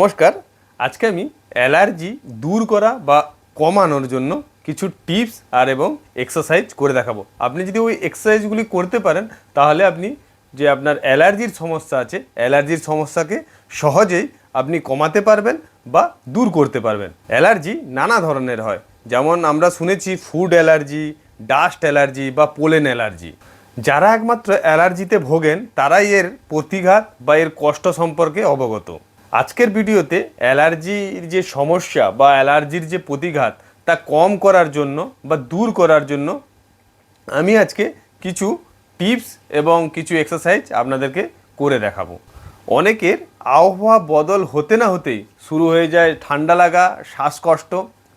নমস্কার, আজকে আমি অ্যালার্জি দূর করা বা কমানোর জন্য কিছু টিপস আর এবং এক্সারসাইজ করে দেখাবো। আপনি যদি ওই এক্সারসাইজগুলি করতে পারেন, তাহলে আপনি যে আপনার অ্যালার্জির সমস্যা আছে, অ্যালার্জির সমস্যাকে সহজেই আপনি কমাতে পারবেন বা দূর করতে পারবেন। অ্যালার্জি নানা ধরনের হয়। যেমন আমরা শুনেছি ফুড অ্যালার্জি, ডাস্ট অ্যালার্জি বা পোলেন অ্যালার্জি। যারা একমাত্র অ্যালার্জিতে ভোগেন, তারাই এর প্রতিঘাত বা এর কষ্ট সম্পর্কে অবগত। আজকের ভিডিওতে অ্যালার্জির যে সমস্যা বা অ্যালার্জির যে প্রতিঘাত, তা কম করার জন্য বা দূর করার জন্য আমি আজকে কিছু টিপস এবং কিছু এক্সারসাইজ আপনাদেরকে করে দেখাবো। অনেকের আবহাওয়া বদল হতে না হতেই শুরু হয়ে যায় ঠান্ডা লাগা, শ্বাসকষ্ট,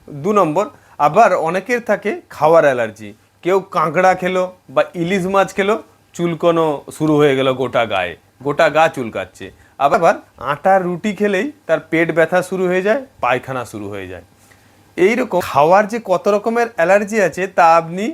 দু নম্বর। আবার অনেকের থাকে খাওয়ার অ্যালার্জি। কেউ কাঁকড়া খেলো বা ইলিশ মাছ খেলো, চুলকোনো শুরু হয়ে গেল গোটা গায়ে। গোটা গা চুলকাচ্ছে। আবার আটার রুটি খেলেই তার পেট ব্যথা শুরু হয়ে যায়, পায়খানা শুরু হয়ে যায়। এইরকম খাওয়ার যে কত রকমের অ্যালার্জি আছে, তা আপনি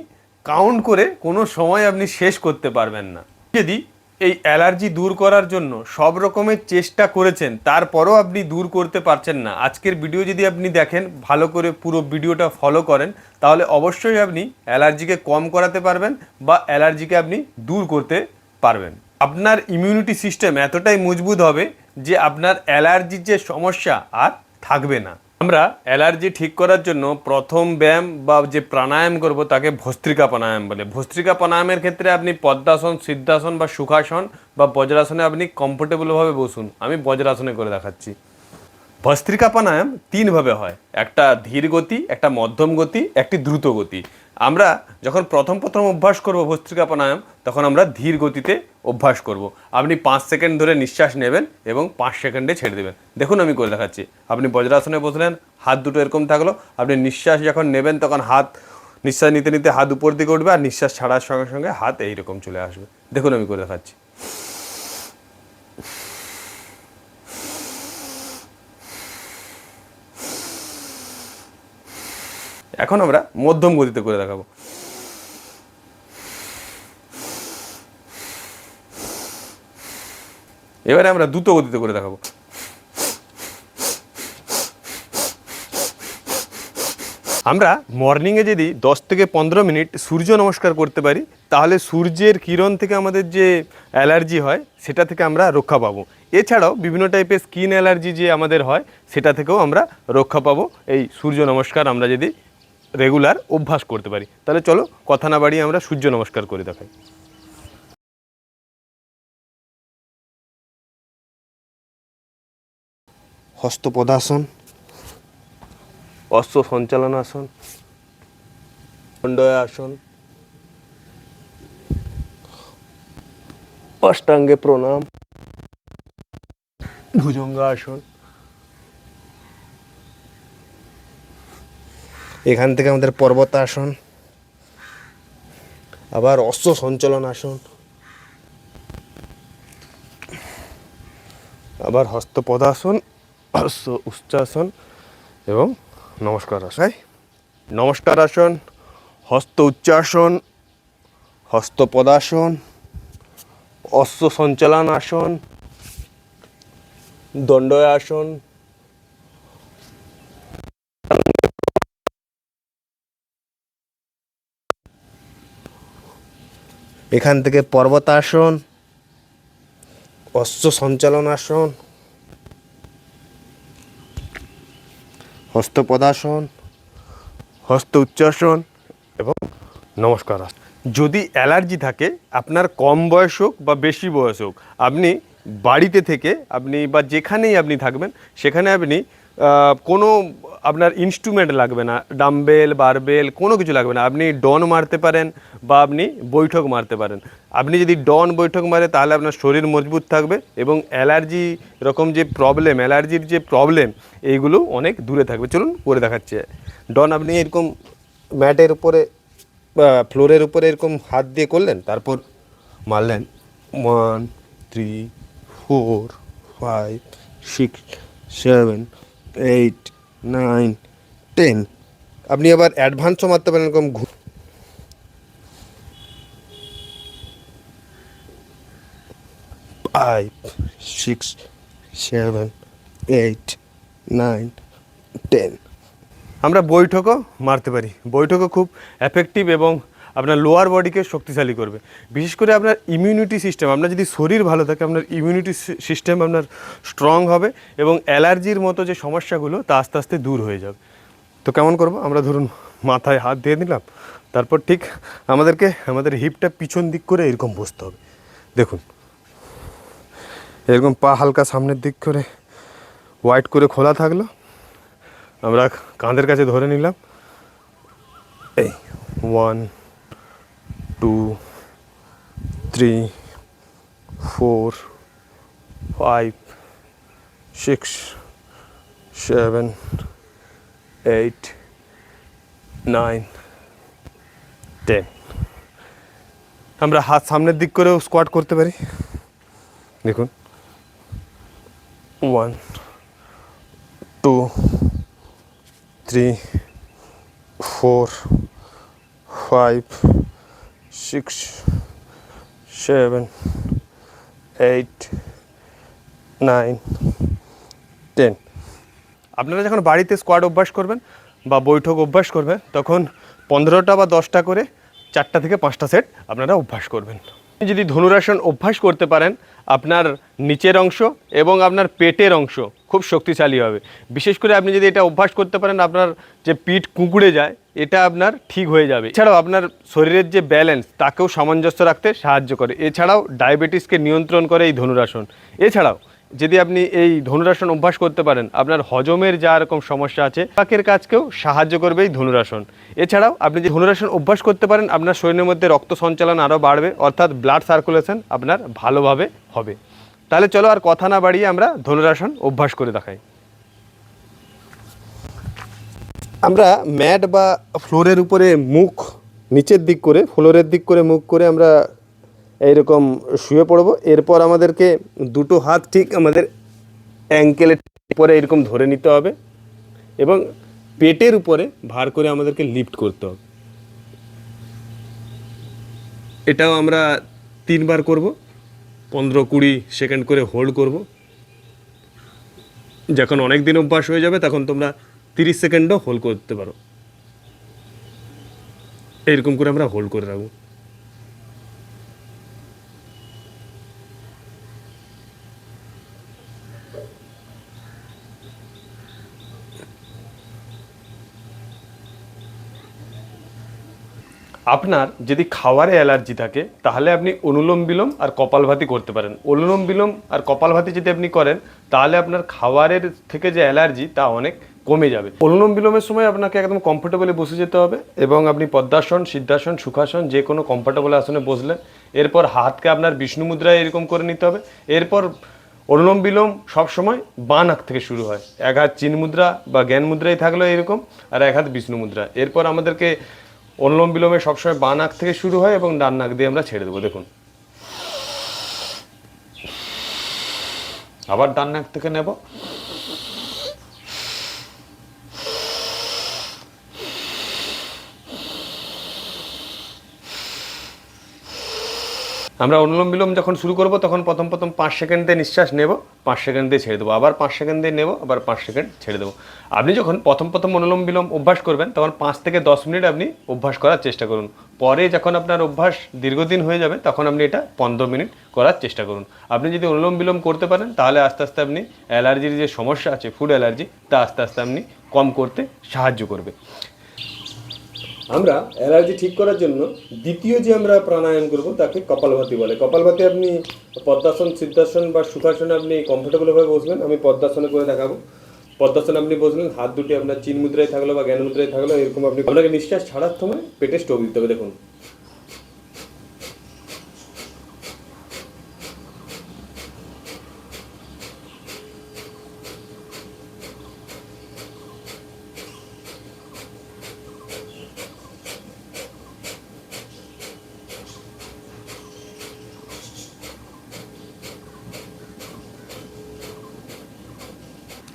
কাউন্ট করে কোনো সময় আপনি শেষ করতে পারবেন না। যদি এই অ্যালার্জি দূর করার জন্য সব রকমের চেষ্টা করেছেন, তারপরও আপনি দূর করতে পারছেন না। আজকের ভিডিও যদি আপনি দেখেন, ভালো করে পুরো ভিডিওটা ফলো করেন, তাহলে অবশ্যই আপনি অ্যালার্জিকে কম করাতে পারবেন বা অ্যালার্জিকে আপনি দূর করতে পারবেন। আপনার ইমিউনিটি সিস্টেম এতটাই মজবুত হবে যে আপনার অ্যালার্জির যে সমস্যা আর থাকবে না। আমরা অ্যালার্জি ঠিক করার জন্য প্রথম ব্যায়াম বা যে প্রাণায়াম করব তাকে ভস্ত্রিকা প্রাণায়াম বলে। ভস্ত্রিকা প্রাণায়ামের ক্ষেত্রে আপনি পদ্মাসন, সিদ্ধাসন বা সুখাসন বা বজ্রাসনে আপনি কমফোর্টেবলভাবে বসুন। আমি বজ্রাসনে করে দেখাচ্ছি। ভস্ত্রিকা প্রাণায়াম তিনভাবে হয়। একটা ধীর গতি, একটা মধ্যম গতি, একটি দ্রুত গতি। আমরা যখন প্রথম প্রথম অভ্যাস করব ভস্ত্রিকা প্রাণায়াম তখন আমরা ধীর গতিতে অভ্যাস করব। আপনি পাঁচ সেকেন্ড ধরে নিঃশ্বাস নেবেন এবং পাঁচ সেকেন্ডে ছেড়ে দেবেন। দেখুন আমি করে দেখাচ্ছি। আপনি বজ্রাসনে বসলেন, হাত দুটো এরকম থাকল, আপনি নিঃশ্বাস যখন নেবেন, তখন হাত, নিঃশ্বাস নিতে নিতে হাত উপর দিকে উঠবে আর নিঃশ্বাস ছাড়ার সঙ্গে সঙ্গে হাত এইরকম চলে আসবে। দেখুন আমি করে দেখাচ্ছি। এখন আমরা মধ্যম গতিতে করে দেখাবো। এবারে আমরা দ্রুত গতিতে করে দেখাবো। আমরা মর্নিংয়ে যদি দশ থেকে পনেরো মিনিট সূর্য নমস্কার করতে পারি, তাহলে সূর্যের কিরণ থেকে আমাদের যে অ্যালার্জি হয়, সেটা থেকে আমরা রক্ষা পাবো। এছাড়াও বিভিন্ন টাইপের স্কিন অ্যালার্জি যে আমাদের হয়, সেটা থেকেও আমরা রক্ষা পাবো। এই সূর্য নমস্কার আমরা যদি রেগুলার অভ্যাস করতে পারি। তাহলে চলো কথা না বাড়িয়ে আমরা সূর্য নমস্কার করে দেখাই। হস্তপদাসন। অশ্ব সঞ্চালনাসন আসন অষ্টাঙ্গে প্রণাম। ভুজঙ্গাসন। এখান থেকে আমাদের পর্বতাসন আবার অশ্ব সঞ্চালন আসন আবার হস্তপদাসন হস্ত উচ্চাসন এবং নমস্কার আসন। নমস্কার আসন হস্ত উচ্চাসন হস্তপদাসন অশ্ব সঞ্চালন আসন দণ্ডাসন এখান থেকে পর্বতাসন অশ্ব সঞ্চালন আসন হস্তপদাসন হস্ত উচ্চাসন এবং নমস্কার যদি অ্যালার্জি থাকে, আপনার কম বয়স হোক বা বেশি বয়স হোক, আপনি বাড়িতে থেকে আপনি বা যেখানেই আপনি থাকবেন, সেখানে আপনি কোনো আপনার ইনস্ট্রুমেন্ট লাগবে না ডাম্বেল বারবেল কোনো কিছু লাগবে না। আপনি ডন মারতে পারেন বা আপনি বৈঠক মারতে পারেন। আপনি যদি ডন বৈঠক মারে, তাহলে আপনার শরীর মজবুত থাকবে এবং অ্যালার্জি রকম যে প্রবলেম অ্যালার্জির যে প্রবলেম এইগুলো অনেক দূরে থাকবে। চলুন করে দেখাচ্ছে। ডন আপনি এরকম ম্যাটের উপরে, বা ফ্লোরের উপরে এরকম হাত দিয়ে করলেন, তারপর মারলেন। One three four five six seven eight nine ten আপনি আবার অ্যাডভান্সও মারতে পারেন, এরকম five six seven eight nine ten আমরা বৈঠকও মারতে পারি। বৈঠকও খুব এফেক্টিভ এবং আপনার লোয়ার বডিকে শক্তিশালী করবে। বিশেষ করে আপনার ইমিউনিটি সিস্টেম আপনার যদি শরীর ভালো থাকে, আপনার ইমিউনিটি সিস্টেম আপনার স্ট্রং হবে এবং অ্যালার্জির মতো যে সমস্যাগুলো, তা আস্তে আস্তে দূর হয়ে যাবে। তো কেমন করব? আমরা ধরুন মাথায় হাত দিয়ে দিলাম তারপর ঠিক আমাদেরকে, আমাদের হিপটা পিছন দিক করে এরকম বসতে হবে। দেখুন, এরকম পা হালকা সামনের দিক করে হোয়াইট করে খোলা থাকল। আমরা কাঁধের কাছে ধরে নিলাম। এই one two three four five six seven eight nine ten আমরা হাত সামনের দিক করেও স্কোয়াট করতে পারি। দেখুন। One two three four five six seven, eight, nine, ten. আপনারা যখন বাড়িতে স্কোয়াড অভ্যাস করবেন বা বৈঠক অভ্যাস করবেন তখন পনেরোটা বা দশটা করে চারটা থেকে পাঁচটা সেট আপনারা অভ্যাস করবেন আপনি যদি ধনুরাসন অভ্যাস করতে পারেন, আপনার নিচের অংশ এবং আপনার পেটের অংশ খুব শক্তিশালী হবে। বিশেষ করে আপনি যদি এটা অভ্যাস করতে পারেন, আপনার যে পিঠ কুঁকুড়ে যায়, এটা আপনার ঠিক হয়ে যাবে। এছাড়াও আপনার শরীরের যে ব্যালেন্স তাকেও সামঞ্জস্য রাখতে সাহায্য করে। এছাড়াও ডায়াবেটিসকে নিয়ন্ত্রণ করে এই ধনুরাসন এছাড়াও যদি আপনি এই ধনুরাসন অভ্যাস করতে পারেন, আপনার হজমের যা রকম সমস্যা আছে, পাকের কাজকেও সাহায্য করবে এই ধনুরাসন। এছাড়াও আপনি যে ধনুরাসন অভ্যাস করতে পারেন, আপনার শরীরের মধ্যে রক্ত সঞ্চালন আরও বাড়বে, অর্থাৎ ব্লাড সার্কুলেশন আপনার ভালোভাবে হবে। তাহলে চলো আর কথা না বাড়িয়ে আমরা ধনুরাসন অভ্যাস করে দেখাই। আমরা ম্যাট বা ফ্লোরের উপরে মুখ, নিচের দিক করে, ফ্লোরের দিক করে মুখ করে আমরা এইরকম শুয়ে পড়ব। এরপর আমাদেরকে দুটো হাত ঠিক আমাদের অ্যাঙ্কেলের উপরে এরকম ধরে নিতে হবে এবং পেটের উপরে ভার করে আমাদেরকে লিফট করতে হবে। এটাও আমরা তিনবার করব। পনেরো কুড়ি সেকেন্ড করে হোল্ড করব। যখন অনেক দিন অভ্যাস হয়ে যাবে, তখন তোমরা তিরিশ সেকেন্ডও হোল্ড করতে পারো। এরকম করে আমরা হোল্ড করে রাখব। আপনার যদি খাওয়ারে অ্যালার্জি থাকে, তাহলে আপনি অনুলোম বিলোম আর কপালভাতি করতে পারেন। অনুলোম বিলোম আর কপালভাতি যদি আপনি করেন, তাহলে আপনার খাওয়ারের থেকে যে অ্যালার্জি, তা অনেক কমে যাবে। অনুলোম বিলোমের সময় আপনাকে একদম কমফোর্টেবলে বসে যেতে হবে এবং আপনি পদ্মাসন, সিদ্ধাসন, সুখাসন যে কোনো কমফোর্টেবল আসনে বসলেন। এরপর হাতকে আপনার বিষ্ণু মুদ্রায় এরকম করে নিতে হবে। এরপর অনুলোম বিলোম সবসময় বাঁ নাক থেকে শুরু হয়। এক হাত চিন মুদ্রা বা জ্ঞান মুদ্রায় থাকল এরকম আর এক হাত বিষ্ণু মুদ্রা। এরপর আমাদেরকে অনুলোম বিলোমে সবসময় বা নাক থেকে শুরু হয় এবং ডান নাক দিয়ে আমরা ছেড়ে দেবো, দেখুন। আবার ডান নাক থেকে নেব। আমরা অনুলোম বিলোম যখন শুরু করব, তখন প্রথম প্রথম পাঁচ সেকেন্ড দিয়ে নিঃশ্বাস নেব, পাঁচ সেকেন্ড দিয়ে ছেড়ে দেবো। আবার পাঁচ সেকেন্ড দিয়ে নেব, আবার পাঁচ সেকেন্ড ছেড়ে দেবো। আপনি যখন প্রথম প্রথম অনুলোম বিলোম অভ্যাস করবেন, তখন পাঁচ থেকে দশ মিনিট আপনি অভ্যাস করার চেষ্টা করুন। পরে যখন আপনার অভ্যাস দীর্ঘদিন হয়ে যাবে, তখন আপনি এটা পনেরো মিনিট করার চেষ্টা করুন। আপনি যদি অনুলোম বিলোম করতে পারেন, তাহলে আস্তে আস্তে আপনি অ্যালার্জির যে সমস্যা আছে, ফুড অ্যালার্জি, তা আস্তে আস্তে আপনি কম করতে সাহায্য করবে। আমরা অ্যালার্জি ঠিক করার জন্য দ্বিতীয় যে আমরা প্রাণায়াম করব তাকে কপালভাতি বলে। কপালভাতি আপনি পদ্মাসন, সিদ্ধাসন বা সুখাসনে আপনি কমফোর্টেবলভাবে বসবেন। আমি পদ্মাসনে করে দেখাবো। পদ্মাসনে আপনি বসলেন, হাত দুটি আপনার চিন মুদ্রায় থাকল বা জ্ঞান মুদ্রায় থাকল, এরকম আপনি আপনাকে নিঃশ্বাস ছাড়ার সময় পেটে স্টোভ দিতে হবে। দেখুন।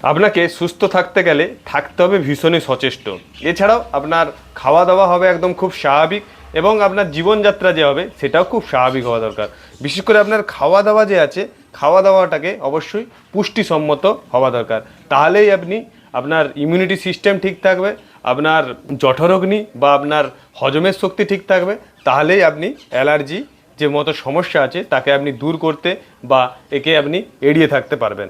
আপনাকে সুস্থ থাকতে গেলে থাকতে হবে ভীষণই সচেষ্ট। এছাড়াও আপনার খাওয়া দাওয়া হবে একদম খুব স্বাভাবিক এবং আপনার জীবনযাত্রা যে হবে সেটাও খুব স্বাভাবিক হওয়া দরকার। বিশেষ করে আপনার খাওয়া দাওয়া যে আছে, খাওয়া দাওয়াটাকে অবশ্যই পুষ্টিসম্মত হওয়া দরকার। তাহলেই আপনি আপনার ইমিউনিটি সিস্টেম ঠিক থাকবে, আপনার জঠরগ্নি বা আপনার হজমের শক্তি ঠিক থাকবে, তাহলেই আপনি অ্যালার্জি যে মতো সমস্যা আছে তাকে আপনি দূর করতে বা একে আপনি এড়িয়ে থাকতে পারবেন।